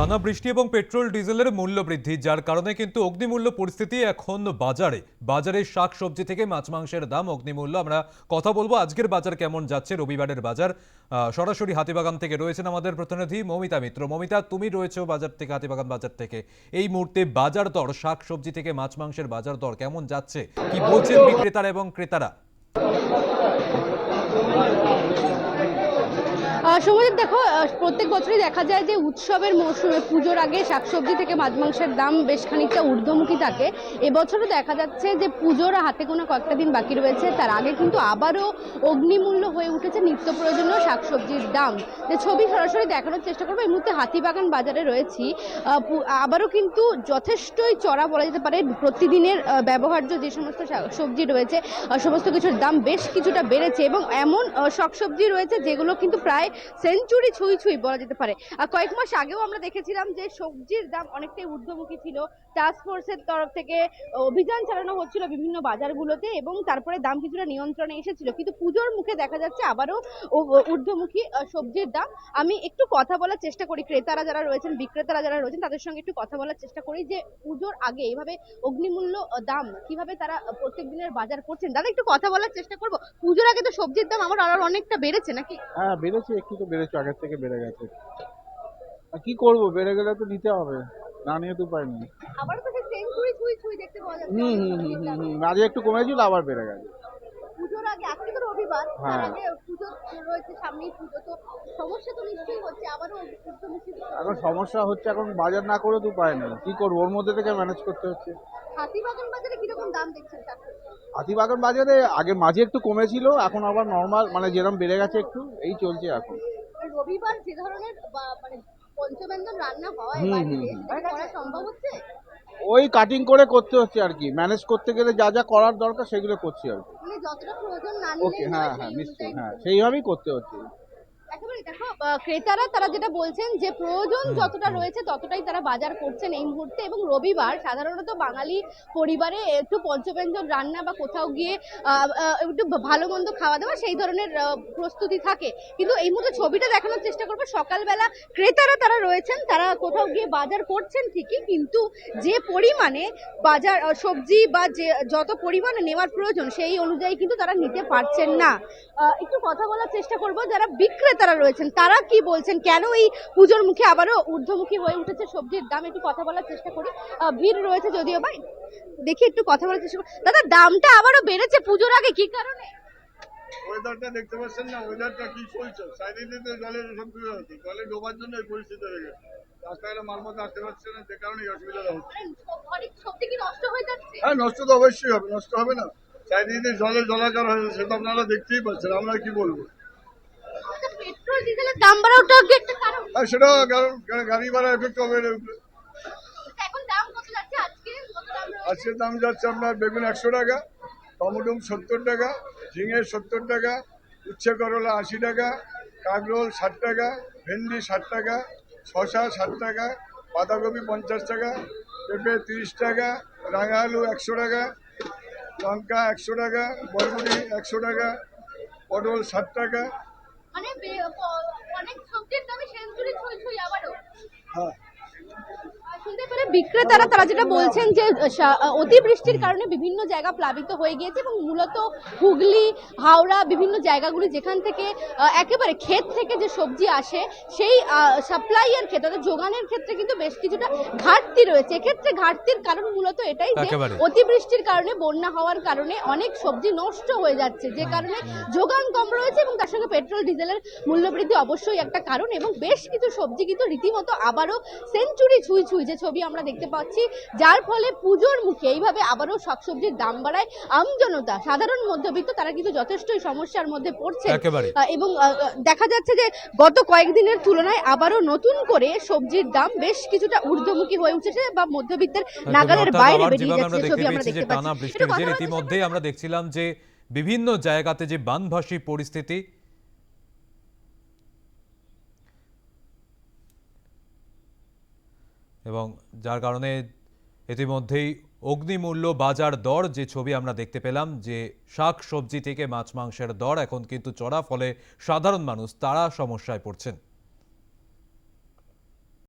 টানা বৃষ্টি এবং পেট্রোল, ডিজেলের মূল্য বৃদ্ধি, যার কারণে কিন্তু অগ্নিমূল্য পরিস্থিতি এখন বাজারে। বাজারে শাক, সবজি থেকে মাছ, মাংসের দাম, অগ্নিমূল্য। আমরা কথা বলব আজকের বাজার কেমন যাচ্ছে, রবিবারের বাজার। সরাসরি হাতিবাগান থেকে রয়েছেন আমাদের প্রতিনিধি মমিতা মিত্র। মমিতা, তুমি রয়েছো বাজার থেকে, হাতিবাগান বাজার থেকে। এই মুহূর্তে বাজার দর, শাক, সবজি থেকে মাছ, মাংসের বাজার দর কেমন যাচ্ছে? কি বলছেন বিক্রেতারা এবং ক্রেতারা? সৌম্যদীপ, দেখো প্রত্যেক বছরই দেখা যায় যে উৎসবের মৌসুমে পুজোর আগে শাকসবজি থেকে মাছ মাংসের দাম বেশ খানিকটা ঊর্ধ্বমুখী থাকে। এবছরও দেখা যাচ্ছে যে পুজোর হাতে কোনো কয়েকটা দিন বাকি রয়েছে, তার আগে কিন্তু আবারও অগ্নিমূল্য হয়ে উঠেছে নিত্য প্রয়োজনীয় শাকসবজির দাম। যে ছবি সরাসরি দেখানোর চেষ্টা করব, এই মুহূর্তে হাতিবাগান বাজারে রয়েছি। আবারও কিন্তু যথেষ্টই চড়া বলা যেতে পারে, প্রতিদিনের ব্যবহার্য যে সমস্ত সবজি রয়েছে সমস্ত কিছুর দাম বেশ কিছুটা বেড়েছে এবং এমন শাকসবজি রয়েছে যেগুলো কিন্তু প্রায় সেঞ্চুরি ছুঁই ছুঁই বলা যেতে পারে। কয়েক মাস আগেও আমরা দেখেছিলাম যে সবজির দাম অনেকটাই ঊর্ধ্বমুখী ছিল। টাস্ক ফোর্সের তরফ থেকে অভিযান চালানো হচ্ছিল বিভিন্ন বাজারগুলোতে এবং তারপরে দাম কিছুটা নিয়ন্ত্রণে এসেছিল। কিন্তু পুজোর মুখে দেখা যাচ্ছে আবারও ঊর্ধ্বমুখী সবজির দাম। আমি একটু কথা বলার চেষ্টা করি, ক্রেতারা যারা রয়েছেন, বিক্রেতারা যারা রয়েছেন, তাদের সঙ্গে একটু কথা বলার চেষ্টা করি যে পুজোর আগে এইভাবে অগ্নিমূল্য দাম কীভাবে তারা প্রত্যেক দিনের বাজার করছেন? দাদা, একটু কথা বলার চেষ্টা করব? পুজোর আগে তো সবজির দাম আমার আরও অনেকটা বেড়েছে নাকি? হ্যাঁ বেড়েছে। একটু তো বেড়েছে আগের থেকে বেড়ে গেছে। আর কি করব? বেড়ে গেলে তো নিতে হবে। না নিয়ে তো উপায় নেই। আবার তো সেই সেঞ্চুরি ছুঁই ছুঁই দেখতে পাওয়া যাচ্ছে। হুম হুম হুম হুম মাঝে একটু কমেছিল আবার বেড়ে গেছে। রবিবার তার হ্যাঁ। আগে পুজো রয়েছে সামনেই পুজো তো সমস্যা তো নিশ্চয়ই হচ্ছে আবারও এখন সমস্যা হচ্ছে এখন বাজার না করে তো উপায় নেই কি করব ওর মধ্যে থেকে ম্যানেজ করতে হচ্ছে। হাতিবাগান বাজারে কীরকম দাম দেখছেন হাতিবাগান বাজারে আগে মাঝে একটু কমেছিল এখন আবার নর্মাল মানে যেরকম বেড়ে গেছে একটু এই চলছে এখন। রবিবার যে ধরনের মানে পঞ্চব্যঞ্জন রান্না হয় হুম, হুম, করা সম্ভব হচ্ছে? ওই কাটিং করে করতে হচ্ছে আর কি। ম্যানেজ করতে গেলে যা যা করার দরকার সেগুলো করছি আর কি। মানে ওকে হ্যাঁ হ্যাঁ নিশ্চয়ই হ্যাঁ সেইভাবেই করতে হচ্ছে। একেবারে দেখো ক্রেতারা তারা যেটা বলছেন যে প্রয়োজন যতটা রয়েছে ততটাই তারা বাজার করছেন এই মুহূর্তে এবং রবিবার সাধারণত বাঙালি পরিবারে একটু পঞ্চব্যঞ্জন রান্না বা কোথাও গিয়ে একটু ভালো মন্দ খাওয়া দাওয়া সেই ধরনের প্রস্তুতি থাকে। কিন্তু এই মুহূর্তে ছবিটা দেখানোর চেষ্টা করব সকালবেলা ক্রেতারা তারা রয়েছেন তারা কোথাও গিয়ে বাজার করছেন ঠিকই কিন্তু যে পরিমাণে বাজার সবজি বা যে যত পরিমাণে নেওয়ার প্রয়োজন সেই অনুযায়ী কিন্তু তারা নিতে পারছেন না। একটু কথা বলার চেষ্টা করব যারা বিক্রেতারা রয়েছেন তারা কি বলছেন? কেন এই পুজোর মুখে আবারও ঊর্ধ্বমুখী হয়ে উঠেছে সবজির দাম? একটু কথা বলার চেষ্টা করি। ভিড় রয়েছে যদিও ভাই দেখি একটু কথা বলার চেষ্টা করি। দাদা দামটা আবারও বেড়েছে পুজোর আগে কি কারণে? ওয়েদারটা দেখতে পাচ্ছেন না ওয়েদারটা কি চলছে? চারিদিকে জলের সব কিছু হচ্ছে জলে ডোবার জন্য এই পরিস্থিতি হয়ে গেছে। রাস্তাঘাটে আসতে পারছে না যে কারণে অসুবিধাটা হচ্ছে। হয়ে নষ্ট তো অবশ্যই হবে নষ্ট হবে না। চারিদিকে জলে সেটা আপনারা দেখতেই পাচ্ছেন আমরা কি বলব? ডিজেলের দাম বাড়াওটা কি একটা কারণ আর কারণ গাড়ি ভাড়া এফেক্ট হবে এর উপরে। এখন দাম কত যাচ্ছে আজকে? দাম যাচ্ছে আপনার বেগুন একশো টাকা টমেটো সত্তর টাকা ঝিঙে সত্তর টাকা উচ্ছে করলা আশি টাকা কাঁকরোল ষাট টাকা ভেন্ডি ষাট টাকা শশা ষাট টাকা বাঁধাকপি পঞ্চাশ টাকা পেঁপে তিরিশ টাকা রাঙা আলু একশো টাকা লঙ্কা একশো টাকা বরবটি একশো টাকা পটল ষাট টাকা মানে অনেক সবজির দামে সেঞ্চুরি ছুঁই ছুঁই আবার বিক্রেতারা তারা যেটা বলছেন যে অতিবৃষ্টির কারণে বিভিন্ন জায়গা প্লাবিত হয়ে গিয়েছে এবং মূলত হুগলি হাওড়া বিভিন্ন জায়গাগুলি যেখান থেকে একেবারে ক্ষেত থেকে যে সবজি আসে সেই সাপ্লাইয়ের ক্ষেত্রে অর্থাৎ যোগানের ক্ষেত্রে কিন্তু বেশ কিছুটা ঘাটতি রয়েছে। এক্ষেত্রে ঘাটতির কারণ মূলত এটাই যে অতিবৃষ্টির কারণে বন্যা হওয়ার কারণে অনেক সবজি নষ্ট হয়ে যাচ্ছে যে কারণে যোগান কম রয়েছে এবং তার সঙ্গে পেট্রোল ডিজেলের মূল্যবৃদ্ধি অবশ্যই একটা কারণ এবং বেশ কিছু সবজি কিন্তু রীতিমতো আবারও সেঞ্চুরি ছুঁই ছুঁই যে ছবি আমরা দেখতে পাচ্ছি যার ফলে পুজোর মুখে এইভাবে আবারও শাকসবজির দাম বাড়ায় আমজনতা সাধারণ মধ্যবিত্ত তারা কিন্তু যথেষ্টই সমস্যার মধ্যে পড়ছে এবং দেখা যাচ্ছে যে গত কয়েকদিনের তুলনায় আবারও নতুন করে সবজির দাম বেশ কিছুটা ঊর্ধ্বমুখী হয়ে উঠেছে বা মধ্যবিত্তের নাগালের বাইরে বেরিয়ে যাচ্ছে আমরা ছবি আমরা দেখতে পাচ্ছি। বৃষ্টির একটু কথা যে বলার চেষ্টা ইতিমধ্যেই আমরা দেখছিলাম যে বিভিন্ন জায়গাতে যে বানভাসী পরিস্থিতি এবং যার কারণে ইতিমধ্যেই অগ্নিমূল্য বাজার দর, যে ছবি আমরা দেখতে পেলাম, যে শাক সবজি থেকে মাছ মাংসের দর এখন কিন্তু চড়া, ফলে সাধারণ মানুষ তারা সমস্যায় পড়ছেন।